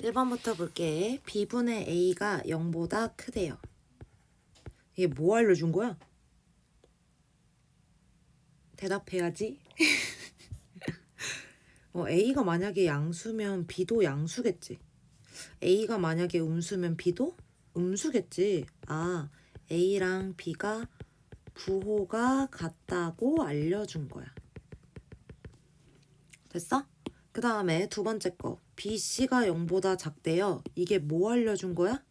1번부터 볼게. b분의 a가 0보다 크대요. 이게 뭐 알려준 거야? 대답해야지. 어, a가 만약에 양수면 b도 양수겠지. a가 만약에 음수면 b도 음수겠지. 아, a랑 b가 부호가 같다고 알려준 거야. 됐어? 그 다음에 두 번째 거. BC가 0보다 작대요. 이게 뭐 알려준 거야?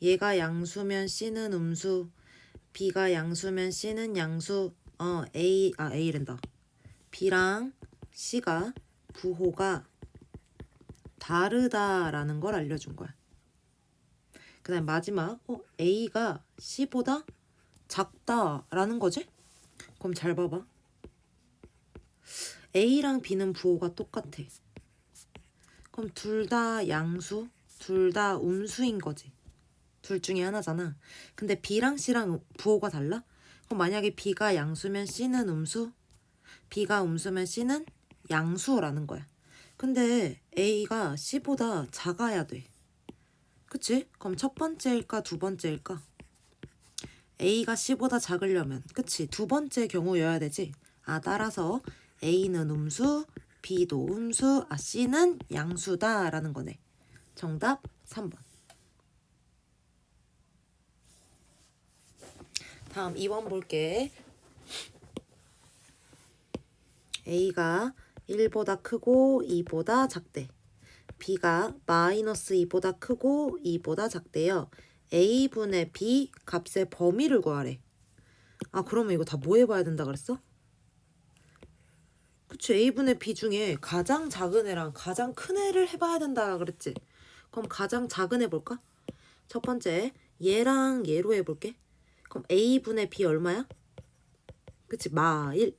얘가 양수면 C는 음수, B가 양수면 C는 양수, 어, A, 아, A랜다. B랑 C가 부호가 다르다라는 걸 알려준 거야. 그 다음 마지막, 어, A가 C보다 작다라는 거지? 그럼 잘 봐봐. A랑 B는 부호가 똑같아. 그럼 둘 다 양수, 둘 다 음수인 거지. 둘 중에 하나잖아. 근데 B랑 C랑 부호가 달라? 그럼 만약에 B가 양수면 C는 음수, B가 음수면 C는 양수라는 거야. 근데 A가 C보다 작아야 돼. 그치? 그럼 첫 번째일까 두 번째일까? A가 C보다 작으려면 그치? 두 번째 경우여야 되지. 아 따라서 A는 음수, B도 음수, 아 C는 양수다라는 거네. 정답 3번. 다음 2번 볼게. A가 1보다 크고 2보다 작대. B가 마이너스 2보다 크고 2보다 작대요. A분의 B 값의 범위를 구하래. 아 그러면 이거 다 뭐 해봐야 된다 그랬어? 그치 A분의 B 중에 가장 작은 애랑 가장 큰 애를 해봐야 된다 그랬지 그럼 가장 작은 애 볼까? 첫 번째 얘랑 얘로 해볼게 그럼 A분의 B 얼마야? 그치 마1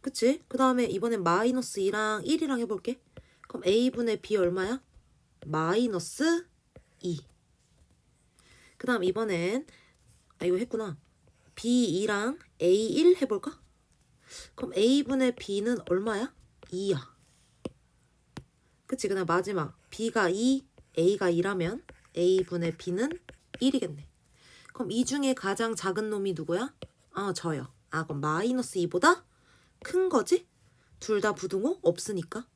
그치? 그 다음에 이번엔 마이너스 2랑 1이랑 해볼게 그럼 A분의 B 얼마야? 마이너스 2 그 다음 이번엔 아 이거 했구나 B2랑 A1 해볼까? 그럼 A분의 B는 얼마야? 2야. 그치? 그다음 마지막 B가 2, A가 2라면 A분의 B는 1이겠네. 그럼 이 중에 가장 작은 놈이 누구야? 아 저요. 아 그럼 마이너스 2보다 큰 거지? 둘 다 부등호 없으니까.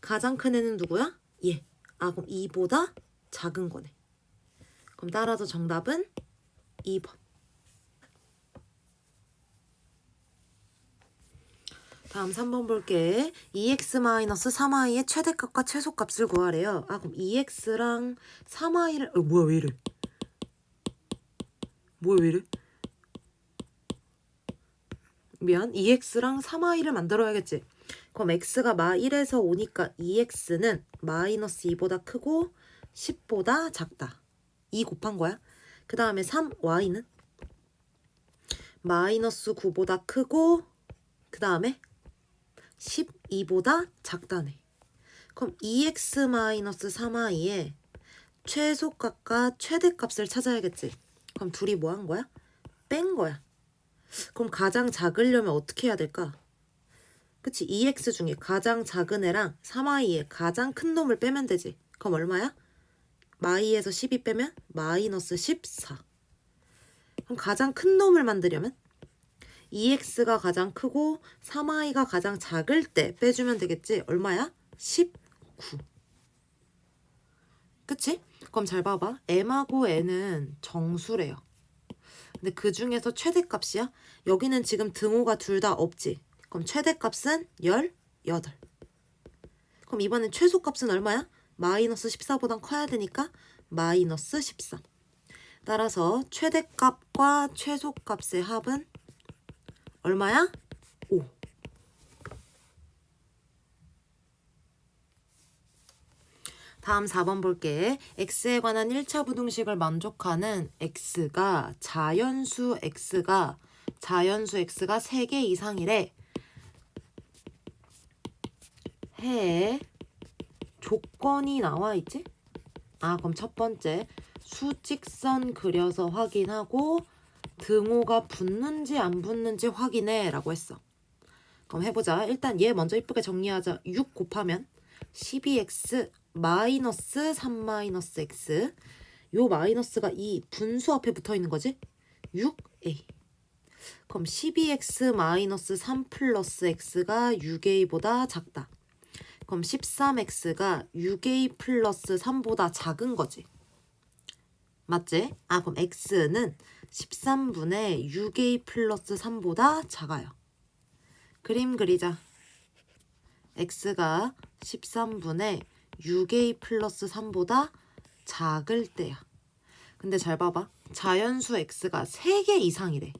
가장 큰 애는 누구야? 얘. 아 그럼 2보다 작은 거네. 그럼 따라서 정답은 2번. 다음 3번 볼게. 2x-3i의 최대값과 최소값을 구하래요. 아 그럼 2x랑 3i를 어, 뭐야 왜 이래? 뭐야 왜 이래? 미안. 2x랑 3i를 만들어야겠지. 그럼 x가 마 1에서 5니까 2x는 마이너스 2보다 크고 10보다 작다. 2 곱한 거야. 그 다음에 3y는 마이너스 9보다 크고 그 다음에 12보다 작다네. 그럼 2x-3i의 최소값과 최대값을 찾아야겠지. 그럼 둘이 뭐 한 거야? 뺀 거야. 그럼 가장 작으려면 어떻게 해야 될까? 그치? 2x 중에 가장 작은 애랑 3i의 가장 큰 놈을 빼면 되지. 그럼 얼마야? 마이에서 12 빼면 마이너스 14. 그럼 가장 큰 놈을 만들려면 2x가 가장 크고 3i가 가장 작을 때 빼주면 되겠지. 얼마야? 19. 그치? 그럼 잘 봐봐. m하고 n은 정수래요. 근데 그 중에서 최대값이야? 여기는 지금 등호가 둘 다 없지. 그럼 최대값은 18. 그럼 이번엔 최소값은 얼마야? 마이너스 14보단 커야 되니까 마이너스 13. 따라서 최대값과 최소값의 합은 얼마야? 5. 다음 4번 볼게. x에 관한 1차 부등식을 만족하는 x가 자연수 x가 자연수 x가 3개 이상이래. 해 조건이 나와 있지? 아, 그럼 첫 번째 수직선 그려서 확인하고 등호가 붙는지 안 붙는지 확인해 라고 했어. 그럼 해보자. 일단 얘 먼저 이쁘게 정리하자. 6 곱하면 12x 마이너스 3 마이너스 x 요 마이너스가 이 분수 앞에 붙어 있는 거지? 6a 그럼 12x 마이너스 3 플러스 x가 6a보다 작다. 그럼 13x가 6a 플러스 3보다 작은 거지. 맞지? 아 그럼 x는 13분의 6a 플러스 3보다 작아요. 그림 그리자. x가 13분의 6a 플러스 3보다 작을 때야. 근데 잘 봐봐. 자연수 x가 3개 이상이래.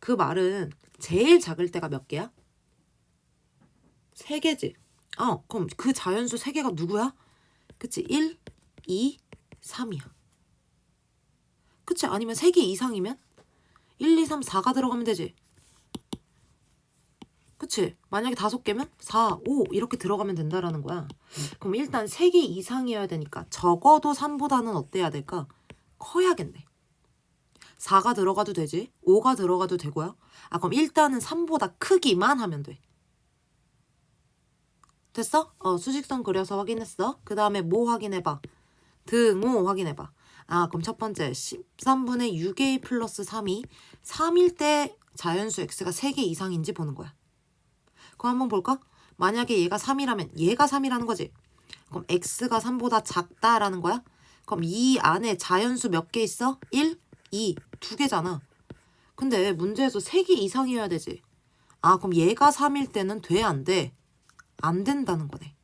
그 말은 제일 작을 때가 몇 개야? 3개지. 어, 그럼 그 자연수 3개가 누구야? 그치? 1, 2, 3이야. 그치? 아니면 3개 이상이면? 1, 2, 3, 4가 들어가면 되지. 그치? 만약에 다섯 개면 4, 5 이렇게 들어가면 된다라는 거야. 그럼 일단 3개 이상이어야 되니까 적어도 3보다는 어때야 될까? 커야겠네. 4가 들어가도 되지. 5가 들어가도 되고요. 아 그럼 일단은 3보다 크기만 하면 돼. 됐어? 어 수직선 그려서 확인했어. 그 다음에 뭐 확인해봐. 등호 확인해봐. 아 그럼 첫 번째 13분의 6a 플러스 3이 3일 때 자연수 x가 3개 이상인지 보는 거야. 그럼 한번 볼까? 만약에 얘가 3이라면 얘가 3이라는 거지. 그럼 x가 3보다 작다라는 거야? 그럼 이 안에 자연수 몇 개 있어? 1, 2, 두 개잖아. 근데 문제에서 3개 이상이어야 되지. 아 그럼 얘가 3일 때는 돼 안 돼? 안 된다는 거네.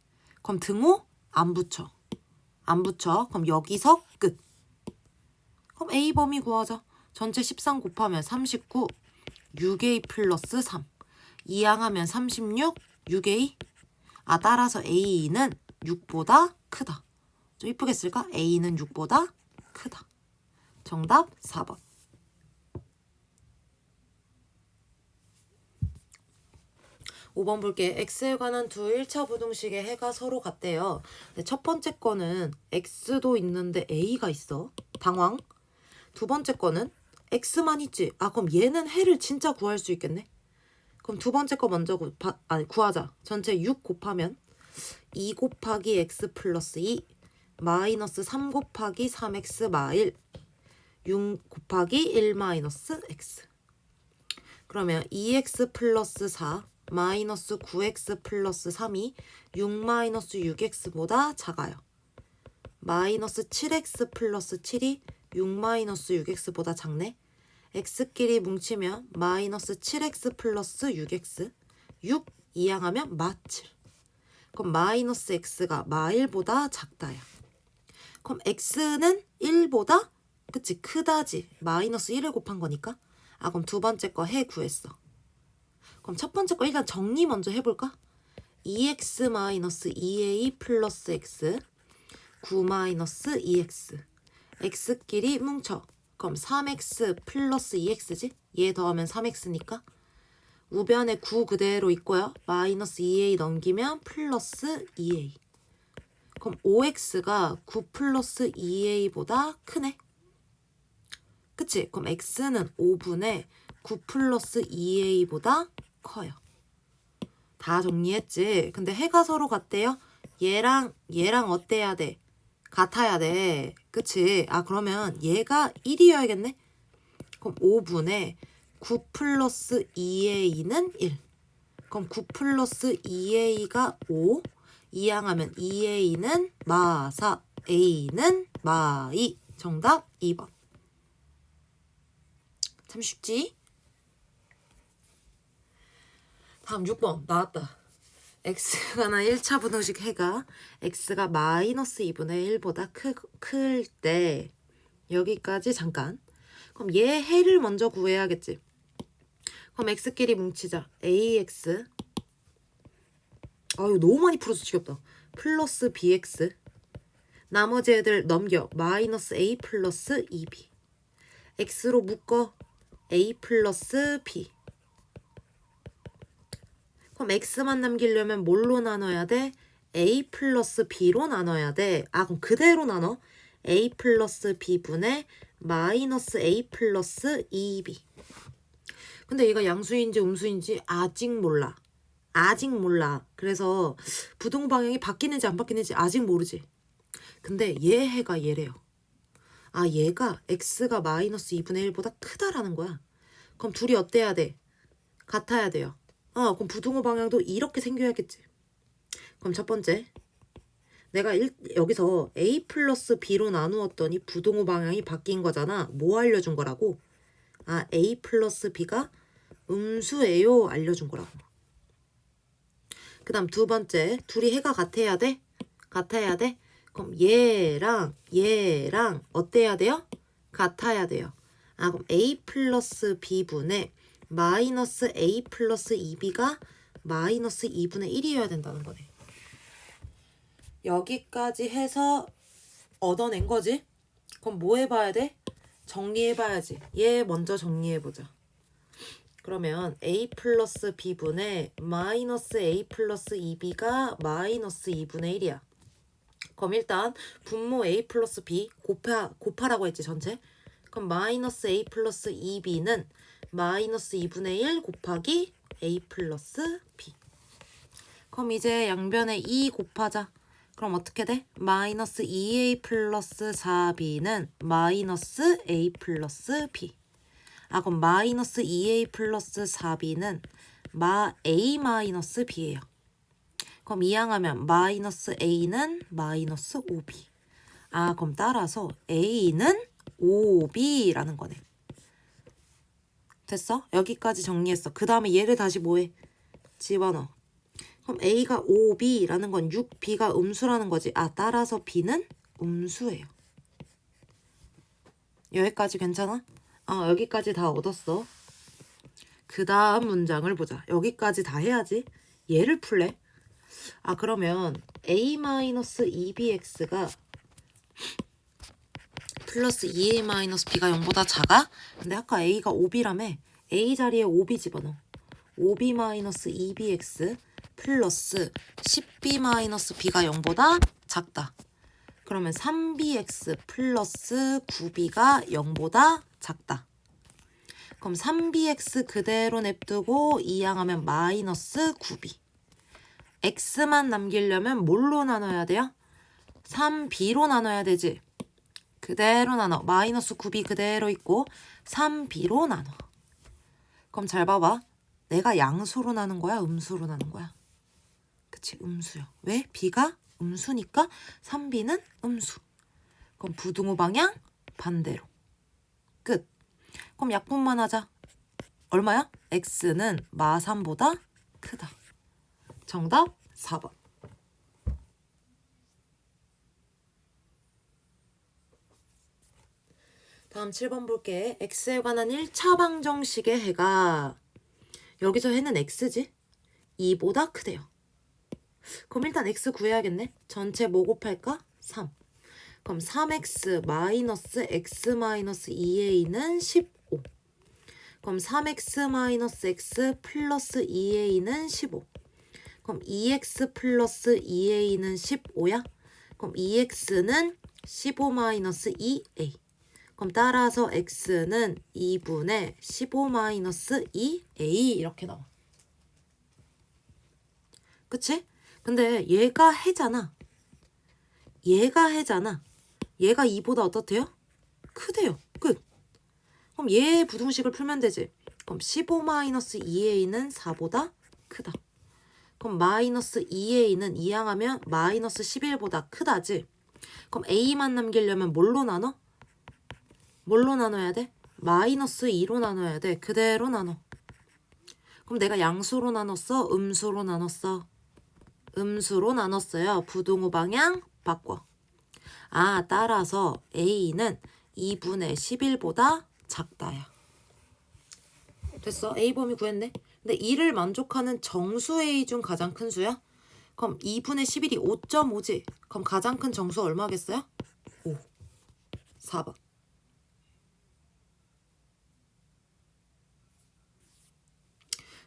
그럼 등호 안 붙여. 안 붙여. 그럼 여기서 끝. 그럼 A 범위 구하자. 전체 13 곱하면 39, 6A 플러스 3. 이항하면 36, 6A. 아, 따라서 A는 6보다 크다. 좀 이쁘게 쓸까? A는 6보다 크다. 정답 4번. 5번 볼게. x에 관한 두 1차 부등식의 해가 서로 같대요. 근데 첫 번째 거는 x도 있는데 a가 있어. 당황. 두 번째 거는 x만 있지. 아 그럼 얘는 해를 진짜 구할 수 있겠네. 그럼 두 번째 거 먼저 구, 바, 아니, 구하자. 전체 6 곱하면 2 곱하기 x 플러스 2 마이너스 3 곱하기 3x 마일 6 곱하기 1 마이너스 x 그러면 2x 플러스 4 마이너스 9x 플러스 3이 6 마이너스 6x보다 작아요. 마이너스 7x 플러스 7이 6 마이너스 6x보다 작네. x끼리 뭉치면 마이너스 7x 플러스 6x 6 이항하면 마7 그럼 마이너스 x가 마1보다 작다야. 그럼 x는 1보다 그치 크다지 마이너스 1을 곱한 거니까 아 그럼 두 번째 거 해 구했어. 그럼 첫 번째 거 일단 정리 먼저 해볼까? 2x 마이너스 2a 플러스 x 9 마이너스 2x x끼리 뭉쳐 그럼 3x 플러스 2x지? 얘 더하면 3x니까 우변에 9 그대로 있고요 마이너스 2a 넘기면 플러스 2a 그럼 5x가 9 플러스 2a보다 크네 그치? 그럼 x는 5분의 9 플러스 2a보다 커요. 다 정리했지. 근데 해가 서로 같대요. 얘랑 얘랑 어때야 돼? 같아야 돼. 그치? 아 그러면 얘가 1이어야겠네? 그럼 5분의 9 플러스 2a는 1. 그럼 9 플러스 2a가 5. 이항하면 2a는 마4, a는 마2. 정답 2번. 참 쉽지? 다음 6번 나왔다. X가 나 1차 부등식 해가 x가 마이너스 2분의 1보다 클 때 여기까지 잠깐. 그럼 얘 해를 먼저 구해야겠지. 그럼 x끼리 뭉치자. ax 아유 너무 많이 풀어서 지겹다. 플러스 bx 나머지 애들 넘겨. 마이너스 a 플러스 2b x로 묶어. A 플러스 b 그럼 x만 남기려면 뭘로 나눠야 돼? a 플러스 b로 나눠야 돼. 아 그럼 그대로 나눠. a 플러스 b분의 마이너스 a 플러스 2b. 근데 얘가 양수인지 음수인지 아직 몰라. 아직 몰라. 그래서 부동 방향이 바뀌는지 안 바뀌는지 아직 모르지. 근데 얘 해가 얘래요. 아 얘가 x가 마이너스 2분의 1보다 크다라는 거야. 그럼 둘이 어때야 돼? 같아야 돼요. 어 그럼 부등호 방향도 이렇게 생겨야겠지. 그럼 첫 번째 내가 일, 여기서 a 플러스 b로 나누었더니 부등호 방향이 바뀐 거잖아. 뭐 알려준 거라고? 아 a 플러스 b가 음수예요 알려준 거라고. 그 다음 두 번째 둘이 해가 같아야 돼? 같아야 돼? 그럼 얘랑 얘랑 어때야 돼요? 같아야 돼요. 아 그럼 a 플러스 b분의 마이너스 a 플러스 2b가 마이너스 2분의 1이어야 된다는 거네. 여기까지 해서 얻어낸 거지? 그럼 뭐 해봐야 돼? 정리해봐야지. 얘 먼저 정리해보자. 그러면 a 플러스 b분의 마이너스 a 플러스 2b가 마이너스 2분의 1이야. 그럼 일단 분모 a 플러스 b 곱하, 곱하라고 했지 전체. 그럼 마이너스 a 플러스 2b는 마이너스 2분의 1 곱하기 a 플러스 b. 그럼 이제 양변에 2 곱하자. 그럼 어떻게 돼? 마이너스 2a 플러스 4b는 마이너스 a 플러스 b. 아 그럼 마이너스 2a 플러스 4b는 마 a 마이너스 b예요. 그럼 이항하면 마이너스 a는 마이너스 5b. 아 그럼 따라서 a는 5b라는 거네. 됐어? 여기까지 정리했어. 그 다음에 얘를 다시 뭐해? 집어넣어. 그럼 a가 5b라는 건 6b가 음수라는 거지. 아 따라서 b는 음수예요. 여기까지 괜찮아? 아 여기까지 다 얻었어. 그 다음 문장을 보자. 여기까지 다 해야지. 얘를 풀래? 아 그러면 a-2bx가 플러스 2a-b가 0보다 작아? 근데 아까 a가 5b라며 a 자리에 5b 집어넣어 5b-2bx 플러스 10b-b가 0보다 작다 그러면 3bx 플러스 9b가 0보다 작다 그럼 3bx 그대로 냅두고 이항하면 마이너스 9b x만 남기려면 뭘로 나눠야 돼요? 3b로 나눠야 되지. 그대로 나눠. 마이너스 9b 그대로 있고 3b로 나눠. 그럼 잘 봐봐. 내가 양수로 나눈 거야? 음수로 나눈 거야? 그치, 음수요. 왜? b가 음수니까 3b는 음수. 그럼 부등호 방향 반대로. 끝. 그럼 약분만 하자. 얼마야? x는 마 3보다 크다. 정답 4번. 다음 7번 볼게. x에 관한 1차 방정식의 해가 여기서 해는 x지? 2보다 크대요. 그럼 일단 x 구해야겠네. 전체 뭐 곱할까? 3. 그럼 3x 마이너스 x 마이너스 2a는 15. 그럼 3x 마이너스 x 플러스 2a는 15. 그럼 2x 플러스 2a는 15야? 그럼 2x는 15 마이너스 2a. 그럼 따라서 x는 2분의 15 마이너스 2a 이렇게 나와. 그치? 근데 얘가 해잖아. 얘가 해잖아. 얘가 2보다 어떻대요? 크대요. 끝. 그럼 얘 부등식을 풀면 되지. 그럼 15 마이너스 2a는 4보다 크다. 그럼 마이너스 2a는 이항하면 마이너스 11보다 크다지. 그럼 a만 남기려면 뭘로 나눠? 뭘로 나눠야 돼? 마이너스 2로 나눠야 돼. 그대로 나눠. 그럼 내가 양수로 나눴어? 음수로 나눴어? 음수로 나눴어요. 부등호 방향 바꿔. 아, 따라서 a는 2분의 11보다 작다야. 됐어. a 범위 구했네. 근데 2를 만족하는 정수 a 중 가장 큰 수야? 그럼 2분의 11이 5.5지. 그럼 가장 큰 정수 얼마겠어요? 5. 4번.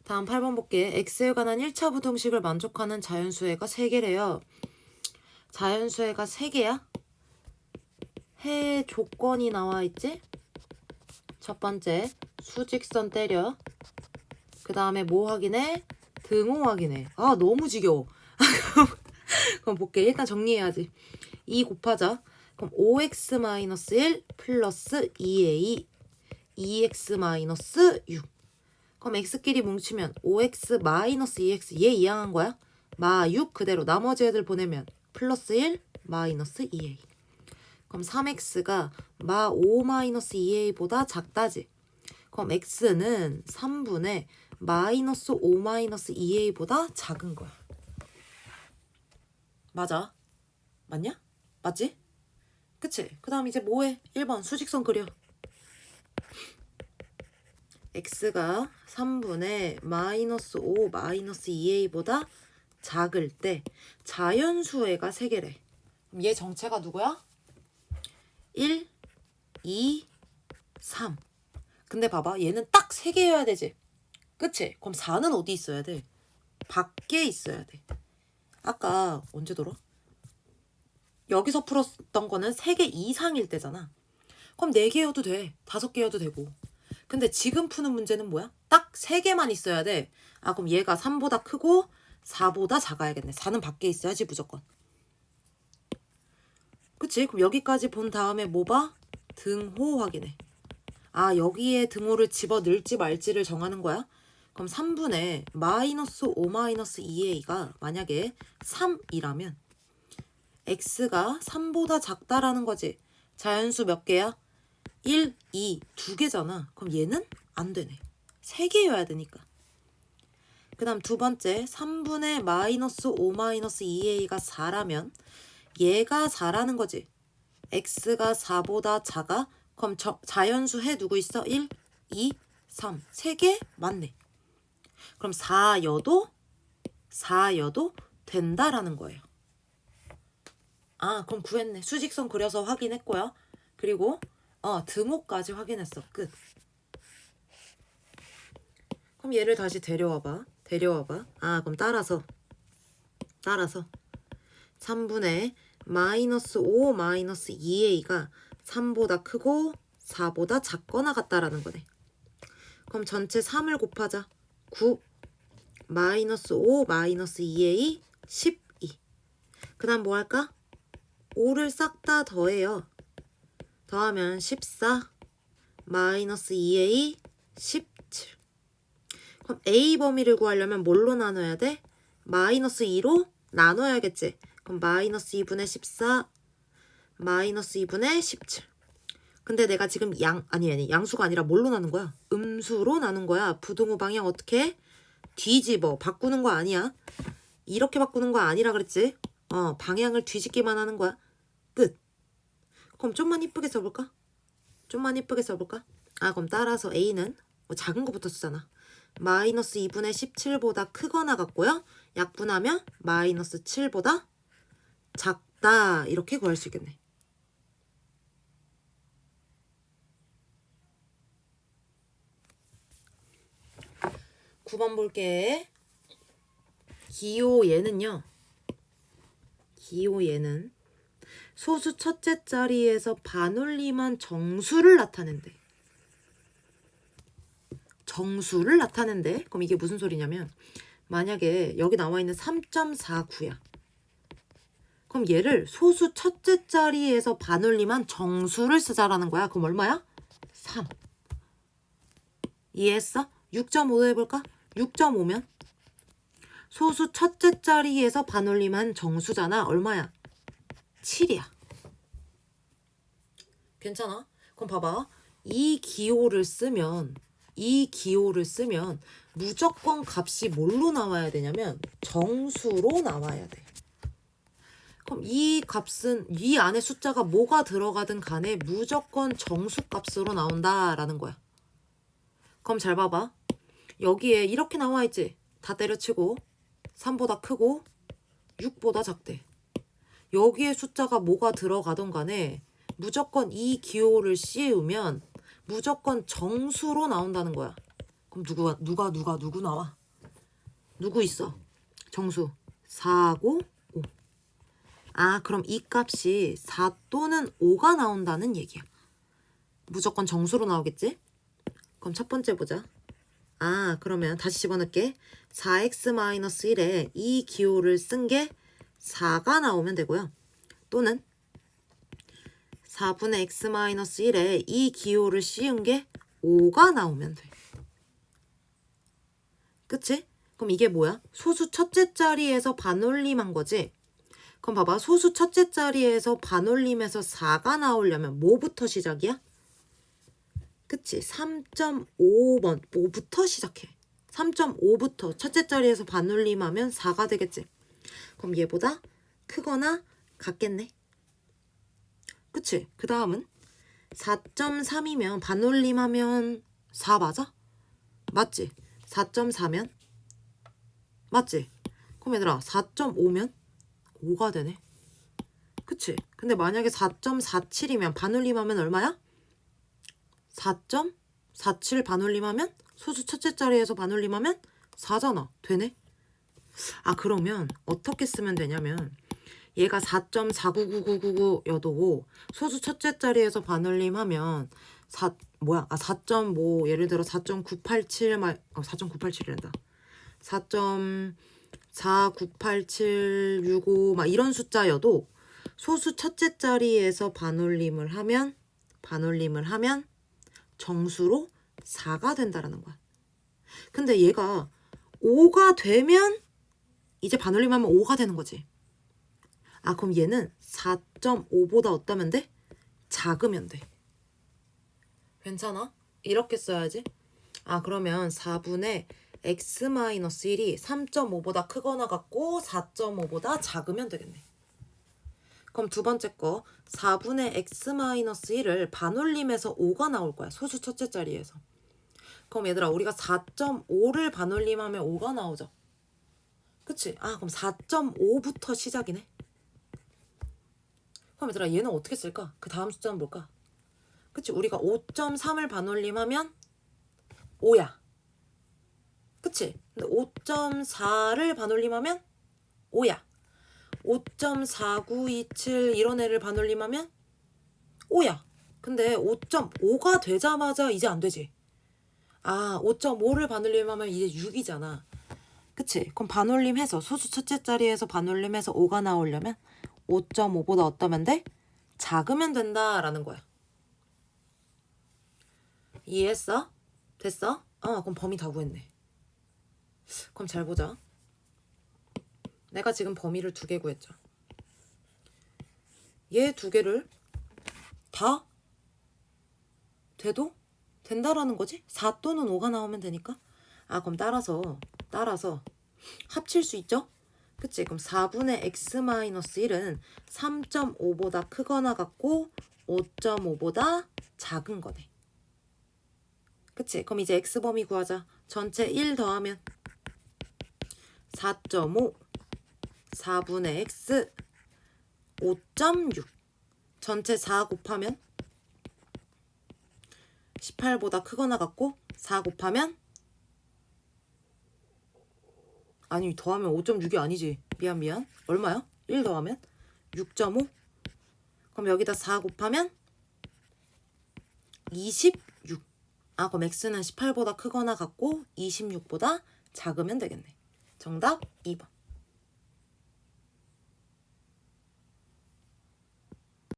다음 8번 볼게. x에 관한 1차 부등식을 만족하는 자연수해가 3개래요. 자연수해가 3개야? 해 조건이 나와 있지? 첫 번째, 수직선 때려. 그 다음에 뭐 확인해? 등호 확인해. 아, 너무 지겨워. 그럼 볼게. 일단 정리해야지. 2 곱하자. 그럼 5x-1 플러스 2a 2x-6 그럼 x끼리 뭉치면 5x-2x 얘 이항한 거야? 마 6 그대로 나머지 애들 보내면 플러스 1 마이너스 2a 그럼 3x가 마 5 마이너스 2a보다 작다지 그럼 x는 3분의 마이너스 5 마이너스 2a보다 작은 거야 맞아 맞냐? 맞지? 그치? 그 다음 이제 뭐해? 1번 수직선 그려 x가 3분의 마이너스 5 마이너스 2a보다 작을 때 자연수애가 3개래 그럼 얘 정체가 누구야? 1, 2, 3 근데 봐봐 얘는 딱 3개여야 되지 그치? 그럼 4는 어디 있어야 돼? 밖에 있어야 돼 아까 언제 돌아? 여기서 풀었던 거는 3개 이상일 때잖아. 그럼 4개여도 돼. 5개여도 되고. 근데 지금 푸는 문제는 뭐야? 딱 3개만 있어야 돼. 아, 그럼 얘가 3보다 크고 4보다 작아야겠네. 4는 밖에 있어야지 무조건. 그치? 그럼 여기까지 본 다음에 뭐 봐? 등호 확인해. 아, 여기에 등호를 집어 넣을지 말지를 정하는 거야? 그럼 3분의 마이너스 5 마이너스 2a가 만약에 3이라면 x가 3보다 작다라는 거지. 자연수 몇 개야? 1, 2, 두 개잖아. 그럼 얘는 안 되네. 세 개여야 되니까. 그 다음 두 번째 3분의 마이너스 5 마이너스 2a가 4라면 얘가 4라는 거지. x가 4보다 작아? 그럼 저, 자연수 해 누구 있어? 1, 2, 3. 세 개? 맞네. 그럼 4여도 4여도 된다라는 거예요. 아, 그럼 구했네. 수직선 그려서 확인했고요. 그리고 어, 등호까지 확인했어. 끝. 그럼 얘를 다시 데려와 봐. 데려와 봐. 아, 그럼 따라서 따라서 3분의 마이너스 5 마이너스 2a가 3보다 크고 4보다 작거나 같다라는 거네. 그럼 전체 3을 곱하자. 9 마이너스 5 마이너스 2a 12. 그 다음 뭐 할까? 5를 싹 다 더해요. 더하면 14 마이너스 2a 17. 그럼 a 범위를 구하려면 뭘로 나눠야 돼? 마이너스 2로 나눠야겠지. 그럼 마이너스 2분의 14 마이너스 2분의 17. 근데 내가 지금 양 아니 아니 양수가 아니라 뭘로 나눈 거야? 음수로 나눈 거야. 부등호 방향 어떻게 해? 뒤집어 바꾸는 거 아니야. 이렇게 바꾸는 거 아니라 그랬지? 어 방향을 뒤집기만 하는 거야. 끝. 그럼 좀만 이쁘게 써볼까? 좀만 이쁘게 써볼까? 아 그럼 따라서 A는 뭐 작은 거부터 쓰잖아. 마이너스 2분의 17보다 크거나 같고요. 약분하면 마이너스 7보다 작다 이렇게 구할 수 있겠네. 구 번 볼게. 기호 얘는요. 기호 얘는 소수 첫째 자리에서 반올림한 정수를 나타낸대. 정수를 나타낸대. 그럼 이게 무슨 소리냐면 만약에 여기 나와 있는 3.49야. 그럼 얘를 소수 첫째 자리에서 반올림한 정수를 쓰자라는 거야. 그럼 얼마야? 3. 이해했어? 6.5도 해볼까? 6.5면 소수 첫째 자리에서 반올림한 정수잖아. 얼마야? 7이야. 괜찮아? 그럼 봐봐. 이 기호를 쓰면 이 기호를 쓰면 무조건 값이 뭘로 나와야 되냐면 정수로 나와야 돼. 그럼 이 값은 이 안에 숫자가 뭐가 들어가든 간에 무조건 정수 값으로 나온다라는 거야. 그럼 잘 봐봐. 여기에 이렇게 나와 있지. 다 때려치고 3보다 크고 6보다 작대. 여기에 숫자가 뭐가 들어가던 간에 무조건 이 기호를 씌우면 무조건 정수로 나온다는 거야. 그럼 누가 누가 누가 누구 나와? 누구 있어? 정수 4고 5. 아, 그럼 이 값이 4 또는 5가 나온다는 얘기야. 무조건 정수로 나오겠지? 그럼 첫 번째 보자. 아, 그러면 다시 집어넣을게. 4x-1에 이 기호를 쓴 게 4가 나오면 되고요. 또는 4분의 x-1에 이 기호를 씌운 게 5가 나오면 돼. 그치? 그럼 이게 뭐야? 소수 첫째 자리에서 반올림한 거지? 그럼 봐봐. 소수 첫째 자리에서 반올림해서 4가 나오려면 뭐부터 시작이야? 그치? 3.5번, 5부터 시작해. 3.5부터 첫째 자리에서 반올림하면 4가 되겠지? 그럼 얘보다 크거나 같겠네? 그치? 그 다음은 4.3이면 반올림하면 4 맞아? 맞지? 4.4면? 맞지? 그럼 얘들아 4.5면 5가 되네. 그치? 근데 만약에 4.47이면 반올림하면 얼마야? 4.47 반올림하면 소수 첫째 자리에서 반올림하면 4잖아. 되네? 아 그러면 어떻게 쓰면 되냐면 얘가 4.49999여도 소수 첫째 자리에서 반올림하면 4 뭐야? 아 4.5 예를 들어 4.987 말, 어 4.987이란다. 4.49876막 이런 숫자여도 소수 첫째 자리에서 반올림을 하면 반올림을 하면 정수로 4가 된다라는 거야. 근데 얘가 5가 되면 이제 반올림하면 5가 되는 거지. 아 그럼 얘는 4.5보다 어떠면 돼? 작으면 돼. 괜찮아? 이렇게 써야지. 아 그러면 4분의 x-1이 3.5보다 크거나 같고 4.5보다 작으면 되겠네. 그럼 두 번째 거 4분의 x-1을 반올림해서 5가 나올 거야. 소수 첫째 자리에서. 그럼 얘들아 우리가 4.5를 반올림하면 5가 나오죠. 그치? 아 그럼 4.5부터 시작이네. 그럼 얘들아 얘는 어떻게 쓸까? 그 다음 숫자는 뭘까? 그치? 우리가 5.3을 반올림하면 5야. 그치? 근데 5.4를 반올림하면 5야. 5.4927 이런 애를 반올림하면 5야. 근데 5.5가 되자마자 이제 안 되지. 아, 5.5를 반올림하면 이제 6이잖아. 그치? 그럼 반올림해서 소수 첫째 자리에서 반올림해서 5가 나오려면 5.5보다 어떠면 돼? 작으면 된다라는 거야. 이해했어? 됐어? 어, 그럼 범위 다 구했네. 그럼 잘 보자. 내가 지금 범위를 두 개 구했죠. 얘 두 개를 다 돼도 된다라는 거지? 4 또는 5가 나오면 되니까. 아, 그럼 따라서 따라서 합칠 수 있죠? 그치? 그럼 4분의 x-1은 3.5보다 크거나 같고 5.5보다 작은 거네. 그치? 그럼 이제 x범위 구하자. 전체 1 더하면 4.5 4분의 x 5.6 전체 4 곱하면 18보다 크거나 같고 4 곱하면 아니 더하면 5.6이 아니지. 미안 미안. 얼마야? 1 더하면? 6.5 그럼 여기다 4 곱하면 26 아 그럼 x는 18보다 크거나 같고 26보다 작으면 되겠네. 정답 2번